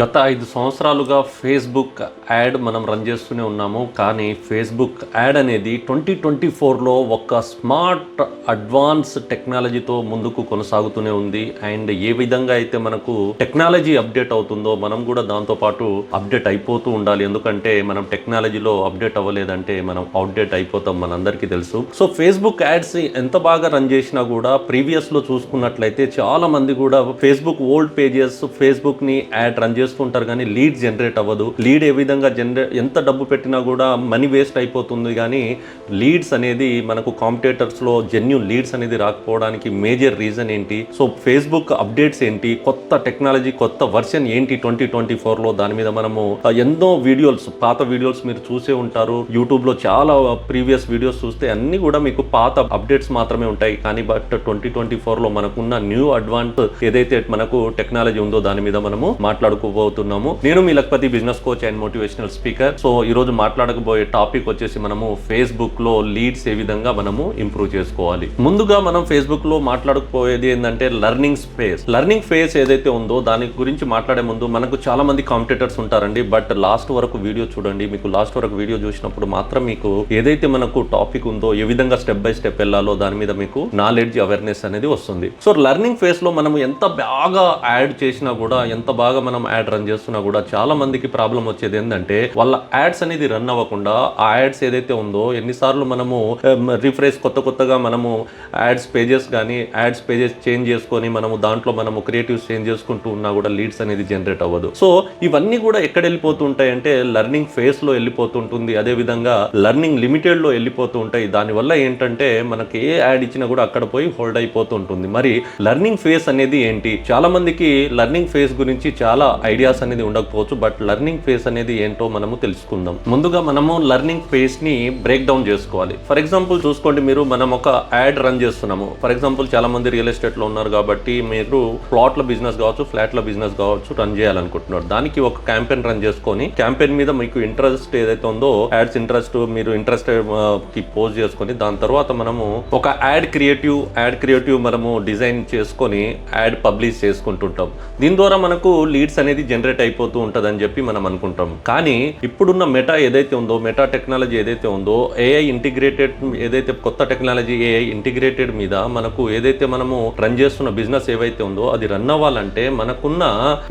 గత ఐదు సంవత్సరాలుగా ఫేస్బుక్ యాడ్ మనం రన్ చేస్తూనే ఉన్నాము. కానీ ఫేస్బుక్ యాడ్ అనేది ట్వంటీ ట్వంటీ ఫోర్లో ఒక స్మార్ట్ అడ్వాన్స్ టెక్నాలజీతో ముందుకు కొనసాగుతూనే ఉంది. అండ్ ఏ విధంగా అయితే మనకు టెక్నాలజీ అప్డేట్ అవుతుందో మనం కూడా దాంతో పాటు అప్డేట్ అయిపోతూ ఉండాలి. ఎందుకంటే మనం టెక్నాలజీలో అప్డేట్ అవ్వలేదంటే మనం అప్డేట్ అయిపోతాం మనందరికీ తెలుసు. సో ఫేస్బుక్ యాడ్స్ ఎంత బాగా రన్ చేసినా కూడా ప్రీవియస్లో చూసుకున్నట్లయితే చాలా మంది కూడా ఫేస్బుక్ ఓల్డ్ పేజెస్ ఫేస్బుక్ని యాడ్ రన్ చేస్తుంటారు కానీ లీడ్ జనరేట్ అవ్వదు. లీడ్ ఏ విధంగా జనరేట్ ఎంత డబ్బు పెట్టినా కూడా మనీ వేస్ట్ అయిపోతుంది కానీ లీడ్స్ అనేది మనకు కాంపిటేటర్స్లో జెన్యున్ లీడ్స్ అనేది రాకపోవడానికి మేజర్ రీజన్ ఏంటి? సో ఫేస్బుక్ అప్డేట్స్ ఏంటి? కొత్త టెక్నాలజీ కొత్త వర్షన్ ఏంటి ట్వంటీ ట్వంటీ ఫోర్లో దాని మీద మనము ఎన్నో వీడియోస్ పాత వీడియోస్ మీరు చూసే ఉంటారు. యూట్యూబ్లో చాలా ప్రీవియస్ వీడియోస్ చూస్తే అన్ని కూడా మీకు పాత అప్డేట్స్ మాత్రమే ఉంటాయి. కానీ బట్ ట్వంటీ ట్వంటీ ఫోర్లో మనకున్న న్యూ అడ్వాన్స్ ఏదైతే మనకు టెక్నాలజీ ఉందో దాని మీద మనము మాట్లాడుకోబోతున్నాము నేను మీ Lakhpati business coach and motivational speaker so ఈ రోజు మాట్లాడకపోయే టాపిక్ వచ్చేసి మనము ఫేస్బుక్లో లీడ్స్ ఏ విధంగా మనము ఇంప్రూవ్ చేసుకోవాలి. ముందుగా మనం ఫేస్బుక్లో మాట్లాడకపోయేది ఏంటంటే లర్నింగ్ స్పేస్ లర్నింగ్ ఫేస్ ఏదైతే ఉందో దాని గురించి మాట్లాడే ముందు మనకు చాలా మంది కాంపిటేటర్స్ ఉంటారండి. బట్ లాస్ట్ వరకు వీడియో చూడండి. మీకు లాస్ట్ వరకు వీడియో చూసినప్పుడు మాత్రం మీకు ఏదైతే మనకు టాపిక్ ఉందో ఏ విధంగా స్టెప్ బై స్టెప్ వెళ్ళాలో దాని మీద మీకు నాలెడ్జ్ అవేర్నెస్ అనేది వస్తుంది. సో లర్నింగ్ ఫేస్లో మనం ఎంత బాగా యాడ్ చేసినా కూడా ఎంత బాగా మనం యాడ్ రన్ చేస్తున్నా కూడా చాలా మందికి ప్రాబ్లం వచ్చేది ఏంటంటే వాళ్ళ యాడ్స్ అనేది రన్ అవ్వకుండా ఆ యాడ్స్ ఏదైతే ఉందో ఎన్నిసార్లు మనము రిఫ్రెష్ కొత్త కొత్తగా మనము యాడ్స్ పేజెస్ కానీ యాడ్స్ పేజెస్ చేంజ్ చేసుకొని మనము దాంట్లో మనము క్రియేటివ్స్ చేంజ్ చేసుకుంటూ ఉన్నా కూడా లీడ్స్ అనేది జనరేట్ అవ్వదు. సో ఇవన్నీ కూడా ఎక్కడ వెళ్ళిపోతూ అంటే లర్నింగ్ ఫేస్లో వెళ్ళిపోతుంటుంది. అదే విధంగా లర్నింగ్ లిమిటెడ్లో వెళ్ళిపోతూ ఉంటాయి దానివల్ల ఏంటంటే మనకి ఏ యాడ్ ఇచ్చినా కూడా అక్కడ పోయి హోల్డ్ అయిపోతుంటుంది. మరి లర్నింగ్ ఫేస్ అనేది ఏంటి? చాలా మందికి లర్నింగ్ ఫేస్ గురించి చాలా ఐడియాస్ అనేది ఉండకపోవచ్చు బట్ లర్నింగ్ ఫేస్ అనేది ఏంటో మనము తెలుసుకుందాం. ముందుగా మనము లర్నింగ్ ఫేస్ని బ్రేక్ డౌన్ చేసుకోవాలి. ఫర్ ఎగ్జాంపుల్ చూసుకోండి మీరు మనం ఒక యాడ్ రన్ చేస్తున్నాము. ఫర్ ఎగ్జాంపుల్ చాలా మంది రియల్ ఎస్టేట్లో ఉన్నారు కాబట్టి మీరు ప్లాట్ల బిజినెస్ కావచ్చు ఫ్లాట్ల బిజినెస్ కావచ్చు రన్ చేయాలనుకుంటున్నారు. దానికి ఒక క్యాంపెయిన్ రన్ చేసుకొని క్యాంపెయిన్ మీద మీకు ఇంట్రెస్ట్ ఏదైతే ఉందో యాడ్స్ ఇంట్రెస్ట్ మీరు ఇంట్రెస్ట్కి పోస్ట్ చేసుకొని దాని తర్వాత మనము ఒక యాడ్ క్రియేటివ్ యాడ్ క్రియేటివ్ మనము డిజైన్ చేసుకొని యాడ్ పబ్లిష్ చేసుకుంటుంటాం. దీని ద్వారా మనకు లీడ్స్ అనేది జనరేట్ అయిపోతూ ఉంటుందని చెప్పి మనం అనుకుంటాం. కానీ ఇప్పుడున్న మెటా ఏదైతే ఉందో మెటా టెక్నాలజీ ఏదైతే ఉందో ఏఐ ఇంటిగ్రేటెడ్ ఏదైతే కొత్త టెక్నాలజీ ఏఐ ఇంటిగ్రేటెడ్ మీద మనకు ఏదైతే మనము రన్ చేస్తున్న బిజినెస్ ఏవైతే ఉందో అది రన్ అవ్వాలంటే మనకున్న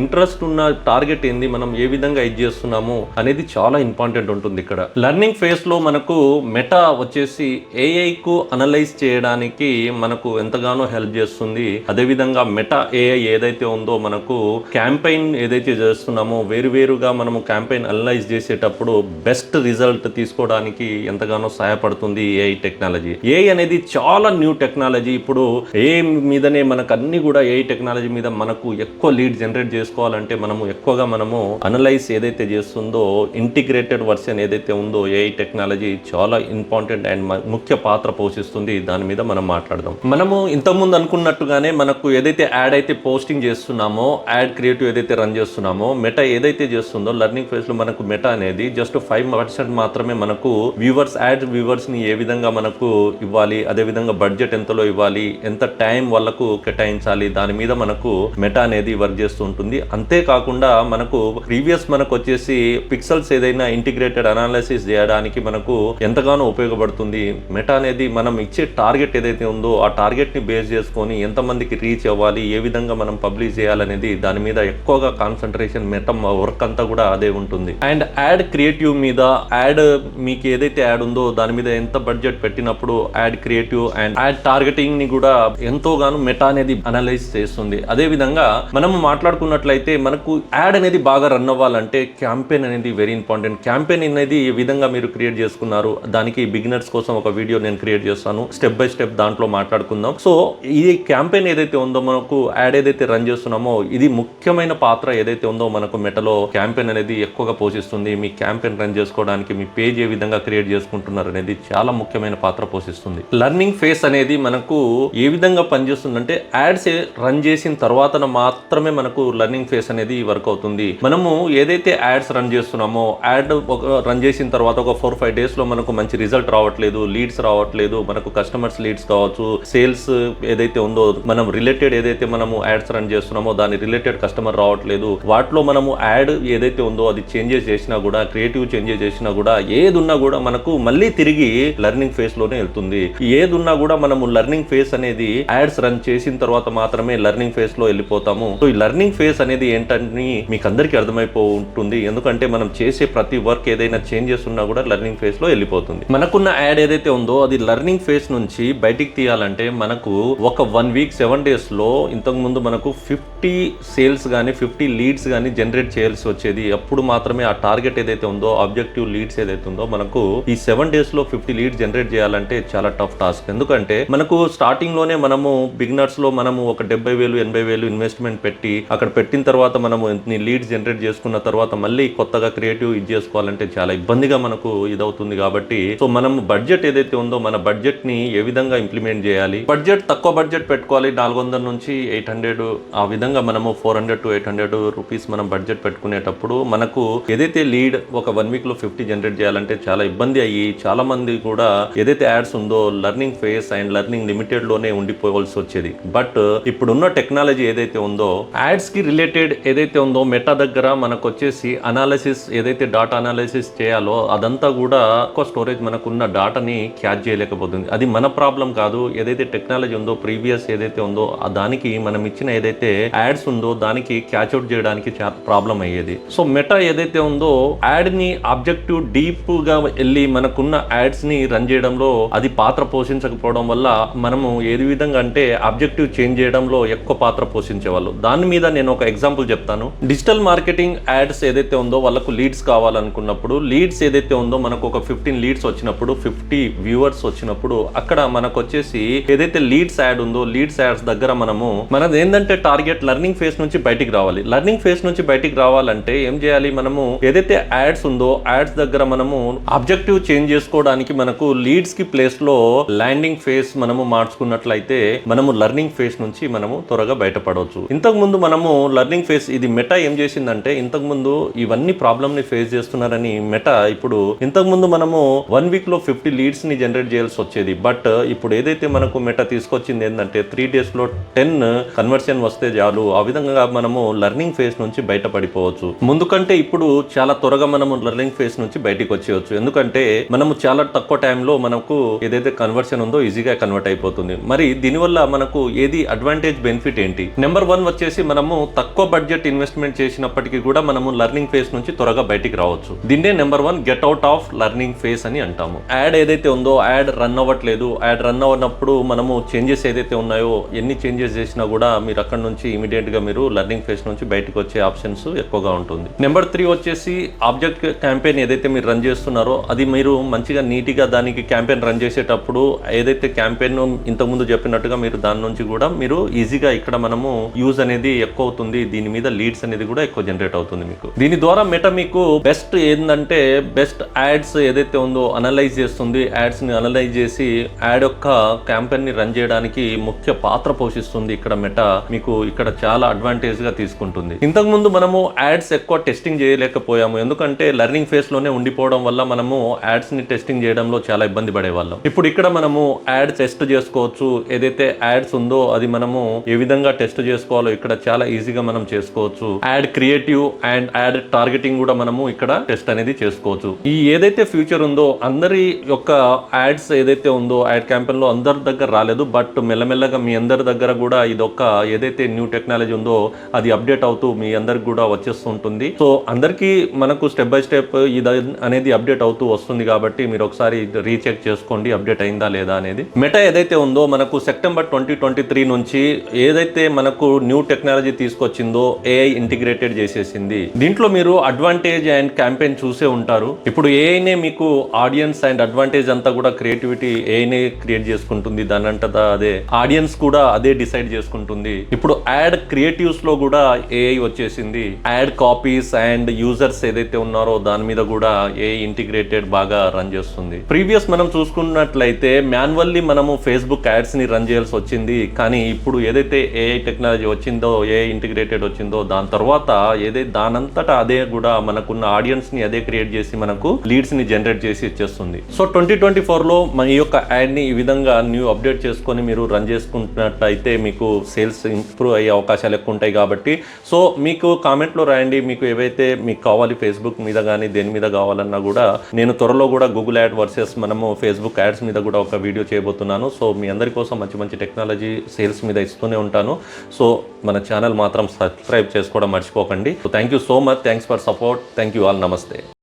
ఇంట్రెస్ట్ ఉన్న టార్గెట్ ఏంది మనం ఏ విధంగా ఇది చేస్తున్నాము అనేది చాలా ఇంపార్టెంట్ ఉంటుంది ఇక్కడ. లర్నింగ్ ఫేస్లో మనకు మెటా వచ్చేసి ఏఐ కు అనలైజ్ చేయడానికి మనకు ఎంతగానో హెల్ప్ చేస్తుంది. అదేవిధంగా మెటా ఏఐ ఏదైతే ఉందో మనకు క్యాంపెయిన్ ఏదైతే చేస్తున్నామో వేరువేరుగా మనము క్యాంపెయిన్ అనలైజ్ చేసేటప్పుడు బెస్ట్ రిజల్ట్ తీసుకోవడానికి ఎంతగానో సహాయపడుతుంది ఏఐ టెక్నాలజీ. ఏఐ అనేది చాలా న్యూ టెక్నాలజీ. ఇప్పుడు ఏ మీదనే మనకు అన్ని కూడా ఏఐ టెక్నాలజీ మీద మనకు ఎక్కువ లీడ్ జనరేట్ చేసుకోవాలంటే మనము ఎక్కువగా మనము అనలైజ్ ఏదైతే చేస్తుందో ఇంటిగ్రేటెడ్ వర్షన్ ఏదైతే ఉందో ఏఐ టెక్నాలజీ చాలా ఇంపార్టెంట్ అండ్ ముఖ్య పాత్ర పోషిస్తుంది. దాని మీద మనం మాట్లాడదాం. మనము ఇంతకుముందు అనుకున్నట్టుగానే మనకు ఏదైతే యాడ్ అయితే పోస్టింగ్ చేస్తున్నామో యాడ్ క్రియేటివ్ ఏదైతే రన్ చేస్తున్నామో మెటా ఏదైతే చేస్తుందో లర్నింగ్ ఫేజ్లో మనకు మెటా అనేది జస్ట్ ఫైవ్ పర్సెంట్ మాత్రమే మనకు వ్యూవర్స్ యాడ్ వ్యూవర్స్ని ఏ విధంగా మనకు ఇవ్వాలి అదే విధంగా బడ్జెట్ ఎంతలో ఇవ్వాలి ఎంత టైం వాళ్ళకు కేటాయించాలి దాని మీద మనకు మెటా అనేది వర్క్ చేస్తూ ఉంటుంది. అంతేకాకుండా మనకు ప్రీవియస్ మనకు వచ్చేసి పిక్సెల్స్ ఏదైనా ఇంటిగ్రేటెడ్ అనాలిసిస్ చేయడానికి మనకు ఎంతగానో ఉపయోగపడుతుంది. మెటా అనేది మనం ఇచ్చే టార్గెట్ ఏదైతే ఉందో ఆ టార్గెట్ని బేస్ చేసుకొని ఎంతమందికి రీచ్ అవ్వాలి ఏ విధంగా మనం పబ్లిష్ చేయాలనేది దాని మీద ఎక్కువగా కాన్సన్ట్రేషన్ మెటం వర్క్ అంతా కూడా అదే ఉంటుంది. అండ్ యాడ్ క్రియేటివ్ మీద యాడ్ మీకు ఏదైతే యాడ్ ఉందో దాని మీద ఎంత బడ్జెట్ పెట్టినప్పుడు యాడ్ క్రియేటివ్ అండ్ యాడ్ టార్గెటింగ్ని కూడా ఎంతోగానో మెటా అనేది అనలైజ్ చేస్తుంది. అదే విధంగా మనం మాట్లాడుకున్నట్లయితే మనకు యాడ్ అనేది బాగా రన్ అవ్వాలంటే క్యాంపెయిన్ అనేది వెరీ ఇంపార్టెంట్ క్యాంపెయిన్ అనేది ఏ విధంగా మీరు క్రియేట్ చేసుకున్నారు దానికి బిగినర్స్ కోసం ఒక వీడియో నేను క్రియేట్ చేస్తాను. స్టెప్ బై స్టెప్ దాంట్లో మాట్లాడుకుందాం. సో ఈ క్యాంపెయిన్ ఏదైతే ఉందో మనకు యాడ్ ఏదైతే రన్ చేస్తున్నామో ఇది ముఖ్యమైన పాత్ర ఏదైతే ఉందో మనకు మెటలో క్యాంపెయిన్ అనేది ఎక్కువగా పోషిస్తుంది మీ క్యాంపెయిన్ రన్ చేసుకోవడానికి మీ పేజ్ ఏ విధంగా క్రియేట్ చేసుకుంటున్నారు అనేది చాలా ముఖ్యమైన పాత్ర పోషిస్తుంది. లర్నింగ్ ఫేస్ అనేది మనకు ఏ విధంగా పనిచేస్తుందంటే యాడ్స్ రన్ చేసిన తర్వాత మాత్రమే మనకు లర్నింగ్ ఫేస్ అనేది వర్క్ అవుతుంది. మనము ఏదైతే యాడ్స్ రన్ చేస్తున్నామో యాడ్ ఒక రన్ చేసిన తర్వాత ఒక ఫోర్ ఫైవ్ డేస్లో మనకు మంచి రిజల్ట్ రావట్లేదు లీడ్స్ రావట్లేదు మనకు కస్టమర్స్ లీడ్స్ కావచ్చు సేల్స్ ఏదైతే ఉందో మనం రిలేటెడ్ ఏదైతే మనము యాడ్స్ రన్ చేస్తున్నామో దాని రిలేటెడ్ కస్టమర్ రావట్లేదు వాటిలో మనము యాడ్ ఏదైతే ఉందో అది చేంజెస్ చేసినా కూడా క్రియేటివ్ చేంజెస్ చేసినా కూడా ఏది ఉన్నా కూడా మనకు మళ్ళీ తిరిగి లెర్నింగ్ ఫేస్లోనే వెళ్తుంది. ఏది ఉన్నా కూడా మనము లెర్నింగ్ ఫేస్ అనేది యాడ్స్ రన్ చేసిన తర్వాత మాత్రమే లెర్నింగ్ ఫేస్లో వెళ్ళిపోతాము. సో ఈ లెర్నింగ్ ఫేస్ అనేది ఏంటని మీకు అందరికీ అర్థమైపో ఉంటుంది ఎందుకంటే మనం చేసే ప్రతి వర్క్ ఏదైనా చేంజెస్ ఉన్నా కూడా లెర్నింగ్ ఫేస్లో వెళ్ళిపోతుంది. మనకున్న యాడ్ ఏదైతే ఉందో అది లెర్నింగ్ ఫేస్ నుంచి బయటికి తీయాలంటే మనకు ఒక వన్ వీక్ సెవెన్ డేస్లో ఇంతకు ముందు మనకు ఫిఫ్టీ సేల్స్ కానీ ఫిఫ్టీ లీడ్స్ కానీ జనరేట్ చేయాల్సి వచ్చేది అప్పుడు మాత్రమే ఆ టార్గెట్ ఏదైతే ఉందో ఆబ్జెక్టివ్ లీడ్స్ ఏదైతే ఉందో మనకు ఈ సెవెన్ డేస్లో ఫిఫ్టీ లీడ్స్ జనరేట్ చేయాలంటే చాలా టఫ్ టాస్క్ ఎందుకంటే మనకు స్టార్టింగ్లోనే మనము బిగినర్స్లో మనము ఒక డెబ్బై వేలు ఎనభై వేలు ఇన్వెస్ట్మెంట్ పెట్టి అక్కడ పెట్టిన తర్వాత మనము లీడ్స్ జనరేట్ చేసుకున్న తర్వాత మళ్ళీ కొత్తగా క్రియేటివ్ ఇది చేసుకోవాలంటే చాలా ఇబ్బందిగా మనకు ఇదవుతుంది కాబట్టి సో మనం బడ్జెట్ ఏదైతే ఉందో మన బడ్జెట్ని ఏ విధంగా ఇంప్లిమెంట్ చేయాలి? బడ్జెట్ తక్కువ బడ్జెట్ పెట్టుకోవాలి నాలుగు వందల నుంచి ఎయిట్ హండ్రెడ్ ఆ విధంగా మనము four hundred to eight hundred rupees మనం బడ్జెట్ పెట్టుకునేటప్పుడు మనకు ఏదైతే లీడ్ ఒక వన్ వీక్లో ఫిఫ్టీ జనరేట్ చేయాలంటే చాలా ఇబ్బంది అయ్యి చాలా మంది కూడా ఏదైతే యాడ్స్ ఉందో లెర్నింగ్ ఫేస్ అండ్ లెర్నింగ్ లిమిటెడ్లోనే ఉండిపోవాల్సి వచ్చేది. బట్ ఇప్పుడున్న టెక్నాలజీ ఏదైతే ఉందో యాడ్స్కి రిలేటెడ్ ఏదైతే ఉందో మెటా దగ్గర మనకు వచ్చేసి అనాలిసిస్ ఏదైతే డాటా అనాలిసిస్ చేయాలో అదంతా కూడా ఎక్కువ స్టోరేజ్ మనకున్న డాటాని క్యాచ్ చేయలేకపోతుంది. అది మన ప్రాబ్లం కాదు. ఏదైతే టెక్నాలజీ ఉందో ప్రీవియస్ ఏదైతే ఉందో దానికి మనం ఇచ్చిన ఏదైతే యాడ్స్ ఉందో దానికి క్యాచ్ అవుట్ చేయడానికి ప్రాబ్లం అయ్యేది. సో మెటా ఏదైతే ఉందో యాడ్ని ఆబ్జెక్టివ్ డీప్గా వెళ్ళి మనకున్న యాడ్స్ని రన్ చేయడంలో అది పాత్ర పోషించకపోవడం వల్ల మనము ఏది విధంగా అంటే ఆబ్జెక్టివ్ చేంజ్ చేయడంలో ఎక్కువ పాత్ర పోషించేవాళ్ళు. దాని మీద నేను ఒక ఎగ్జాంపుల్ చెప్తాను. డిజిటల్ మార్కెటింగ్ యాడ్స్ ఏదైతే ఉందో వాళ్ళకు లీడ్స్ కావాలనుకున్నప్పుడు లీడ్స్ ఏదైతే ఉందో మనకు ఒక ఫిఫ్టీన్ లీడ్స్ వచ్చినప్పుడు ఫిఫ్టీ వ్యూవర్స్ వచ్చినప్పుడు అక్కడ మనకు వచ్చేసి ఏదైతే లీడ్స్ యాడ్ ఉందో లీడ్స్ యాడ్స్ దగ్గర మనము మనది ఏంటంటే టార్గెట్ లెర్నింగ్ ఫేస్ నుంచి బయటికి రావాలి. లెర్నింగ్ ఫేస్ నుంచి బయటికి రావాలంటే ఏం చేయాలి? మనము ఏదైతే యాడ్స్ ఉందో యాడ్స్ దగ్గర మనము ఆబ్జెక్టివ్ చేంజ్ చేసుకోవడానికి మనకు లీడ్స్కి ప్లేస్లో ల్యాండింగ్ ఫేస్ మనము మార్చుకున్నట్లయితే మనము లెర్నింగ్ ఫేస్ నుంచి మనము త్వరగా బయటపడవచ్చు. ఇంతకు ముందు మనము లెర్నింగ్ ఫేస్ ఇది మెటా ఏం చేసిందంటే ఇంతకు ముందు ఇవన్నీ ప్రాబ్లమ్ని ఫేస్ చేస్తున్నారని మెటా ఇప్పుడు ఇంతకు ముందు మనము వన్ వీక్లో ఫిఫ్టీ లీడ్స్ని జనరేట్ చేయాల్సి వచ్చేది. బట్ ఇప్పుడు ఏదైతే మనకు మెటా తీసుకొచ్చింది ఏంటంటే త్రీ డేస్లో టెన్ కన్వర్షన్ వస్తే చాలు. ఆ విధంగా మనము లెర్నింగ్ ఫేజ్ నుంచి బయటపడిపోవచ్చు. ముందు కంటే ఇప్పుడు చాలా త్వరగా మనము లెర్నింగ్ ఫేస్ నుంచి బయటికి వచ్చేయచ్చు. ఎందుకంటే మనము చాలా తక్కువ టైంలో మనకు ఏదైతే కన్వర్షన్ ఉందో ఈజీగా కన్వర్ట్ అయిపోతుంది. మరి దీనివల్ల మనకు ఏది అడ్వాంటేజ్ బెనిఫిట్ ఏంటి? నెంబర్ వన్ వచ్చేసి మనము తక్కువ బడ్జెట్ ఇన్వెస్ట్మెంట్ చేసినప్పటికీ కూడా మనము లెర్నింగ్ ఫేస్ నుంచి త్వరగా బయటికి రావచ్చు. దీన్నే number one get out of learning phase అని అంటాము. యాడ్ ఏదైతే ఉందో యాడ్ రన్ అవ్వట్లేదు. యాడ్ రన్ అవ్వనప్పుడు మనము చేంజెస్ ఏదైతే ఉన్నాయో ఎన్ని చేంజెస్ చేసినా కూడా మీరు అక్కడ నుంచి ఇమీడియట్గా మీరు లెర్నింగ్ ఫేస్ నుంచి బయట బయటకు వచ్చే ఆప్షన్స్ ఎక్కువగా ఉంటుంది. నెంబర్ త్రీ వచ్చేసి ఆబ్జెక్ట్ క్యాంపెయిన్ ఏదైతే మీరు రన్ చేస్తున్నారో అది మీరు మంచిగా నీట్గా దానికి క్యాంపెయిన్ రన్ చేసేటప్పుడు ఏదైతే క్యాంపెయిన్ ఇంతకుముందు చెప్పినట్టుగా మీరు దాని నుంచి కూడా మీరు ఈజీగా ఇక్కడ మనము యూజ్ అనేది ఎక్కువ అవుతుంది. దీని మీద లీడ్స్ అనేది కూడా ఎక్కువ జనరేట్ అవుతుంది మీకు. దీని ద్వారా మెట మీకు బెస్ట్ ఏంటంటే బెస్ట్ యాడ్స్ ఏదైతే ఉందో అనలైజ్ చేస్తుంది. యాడ్స్ని అనలైజ్ చేసి యాడ్ యొక్క క్యాంపెయిన్ని రన్ చేయడానికి ముఖ్య పాత్ర పోషిస్తుంది. ఇక్కడ మెట మీకు ఇక్కడ చాలా అడ్వాంటేజ్గా తీసుకుంటుంది. ఇంతకు ముందు మనము యాడ్స్ ఎక్కువ టెస్టింగ్ చేయలేకపోయాము. ఎందుకంటే లెర్నింగ్ ఫేస్లోనే ఉండిపోవడం వల్ల మనము యాడ్స్ని టెస్టింగ్ చేయడంలో చాలా ఇబ్బంది పడేవాళ్ళం. ఇప్పుడు ఇక్కడ మనము యాడ్ టెస్ట్ చేసుకోవచ్చు. ఏదైతే యాడ్స్ ఉందో అది మనము ఏ విధంగా టెస్ట్ చేసుకోవాలో ఇక్కడ చాలా ఈజీగా మనం చేసుకోవచ్చు. Ad creative and ad targeting కూడా మనము ఇక్కడ టెస్ట్ అనేది చేసుకోవచ్చు. ఈ ఏదైతే ఫ్యూచర్ ఉందో అందరి యొక్క యాడ్స్ ఏదైతే ఉందో యాడ్ క్యాంపెయిన్లో అందరి దగ్గర రాలేదు. బట్ మెల్లమెల్లగా మీ అందరి దగ్గర కూడా ఇదొక ఏదైతే న్యూ టెక్నాలజీ ఉందో అది అప్డేట్ అవుతూ మీ అందరికి కూడా వచ్చేస్తుంటుంది. సో అందరికీ మనకు స్టెప్ బై స్టెప్ ఇది అనేది అప్డేట్ అవుతూ వస్తుంది కాబట్టి మీరు ఒకసారి రీచెక్ చేసుకోండి అప్డేట్ అయిందా లేదా అనేది. మెటా ఏదైతే ఉందో మనకు సెప్టెంబర్ ట్వంటీ ట్వంటీ త్రీ నుంచి ఏదైతే మనకు న్యూ టెక్నాలజీ తీసుకొచ్చిందో ఏఐ ఇంటిగ్రేటెడ్ చేసేసింది. దీంట్లో మీరు అడ్వాంటేజ్ అండ్ క్యాంపెయిన్ చూసే ఉంటారు. ఇప్పుడు ఏఐనే మీకు ఆడియన్స్ అండ్ అడ్వాంటేజ్ అంతా కూడా క్రియేటివిటీ ఏఐనే క్రియేట్ చేసుకుంటుంది. దాని అంటదా అదే ఆడియన్స్ కూడా అదే డిసైడ్ చేసుకుంటుంది. ఇప్పుడు యాడ్ క్రియేటివ్స్లో కూడా ఏఐ వచ్చేసింది. యాడ్ కాపీస్ అండ్ యూజర్స్ ఏదైతే ఉన్నారో దాని మీద కూడా ఏఐ ఇంటిగ్రేటెడ్ బాగా రన్ చేస్తుంది. ప్రీవియస్ మనం చూసుకున్నట్లయితే మాన్యువల్లీ మనము ఫేస్బుక్ యాడ్స్ని రన్ చేయాల్సి వచ్చింది. కానీ ఇప్పుడు ఏదైతే ఏఐ టెక్నాలజీ వచ్చిందో ఏఐ ఇంటిగ్రేటెడ్ వచ్చిందో దాని తర్వాత ఏదైతే దానంతటా అదే కూడా మనకున్న ఆడియన్స్ని అదే క్రియేట్ చేసి మనకు లీడ్స్ని జనరేట్ చేసి ఇచ్చేస్తుంది. సో ట్వంటీ ట్వంటీ ఫోర్లో మన ఈ యొక్క యాడ్ని ఈ విధంగా న్యూ అప్డేట్ చేసుకొని మీరు రన్ చేసుకుంటున్నట్లయితే మీకు సేల్స్ ఇంప్రూవ్ అయ్యే అవకాశాలు ఎక్కువ ఉంటాయి కాబట్టి. సో సో మీకు కామెంట్లో రాయండి మీకు ఏవైతే మీకు కావాలి ఫేస్బుక్ మీద కానీ దేని మీద కావాలన్నా కూడా నేను త్వరలో కూడా గూగుల్ యాడ్ వర్సెస్ మనము ఫేస్బుక్ యాడ్స్ మీద కూడా ఒక వీడియో చేయబోతున్నాను. సో మీ అందరి కోసం మంచి మంచి టెక్నాలజీ సేల్స్ మీద ఇస్తూనే ఉంటాను. సో మన ఛానల్ మాత్రం సబ్స్క్రైబ్ చేసుకోవడం మర్చిపోకండి. So thank you so much thanks for support thank you all నమస్తే